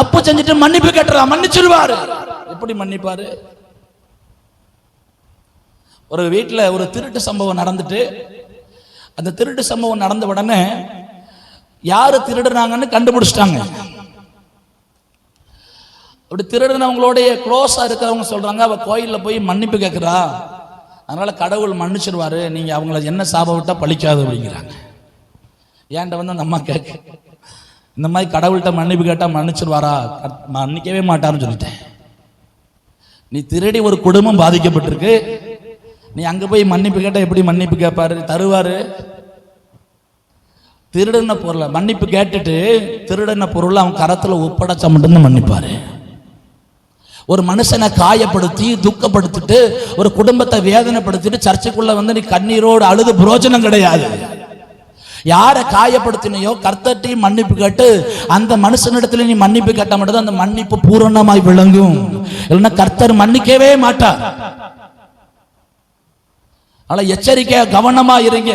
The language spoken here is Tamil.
தப்பு செஞ்சுட்டு மன்னிப்பு கேட்டுறா மன்னிச்சிருவாரு. எப்படி மன்னிப்பாரு? ஒரு வீட்டில் ஒரு திருட்டு சம்பவம் நடந்துட்டு அந்த திருட்டு சம்பவம் நடந்த உடனே யாரு திருடுறாங்கன்னு கண்டுபிடிச்சிட்டாங்க. அப்படி திருடினவங்களுடைய க்ளோஸாக இருக்கிறவங்க சொல்றாங்க அவள் கோயிலில் போய் மன்னிப்பு கேட்குறா அதனால கடவுள் மன்னிச்சிருவாரு நீங்க அவங்கள என்ன சாப விட்டால் பழிக்காது அப்படிங்கிறாங்க. ஏன்ட்ட வந்து அந்த அம்மா கேட்க இந்த மாதிரி கடவுள்கிட்ட மன்னிப்பு கேட்டால் மன்னிச்சிருவாரா? மன்னிக்கவே மாட்டாருன்னு சொல்லிட்டேன். நீ திருடி ஒரு குடும்பம் பாதிக்கப்பட்டிருக்கு. நீ அங்கே போய் மன்னிப்பு கேட்டால் எப்படி மன்னிப்பு கேட்பாரு தருவார். திருடின பொருளை மன்னிப்பு கேட்டுட்டு திருடின பொருளை அவன் கரத்தில் ஒப்படைச்சா மட்டும்தான் மன்னிப்பார். ஒரு மனுஷனை காயப்படுத்தி துக்கப்படுத்திட்டு ஒரு குடும்பத்தை வேதனைப்படுத்திட்டு சர்ச்சைக்குள்ளே வந்து நீ கண்ணீரோடு அழுது புரோஜனம் கிடையாது. யாரை காயப்படுத்தினையோ கர்த்தட்டையும் மன்னிப்பு கேட்டு அந்த மனுஷனிடத்துல நீ மன்னிப்பு கேட்டா மட்டும்தான் அந்த மன்னிப்பு பூரணமாய் விளங்கும். இல்லைன்னா கர்த்தர் மன்னிக்கவே மாட்டார். ஆனால் எச்சரிக்கையா கவனமா இருங்க.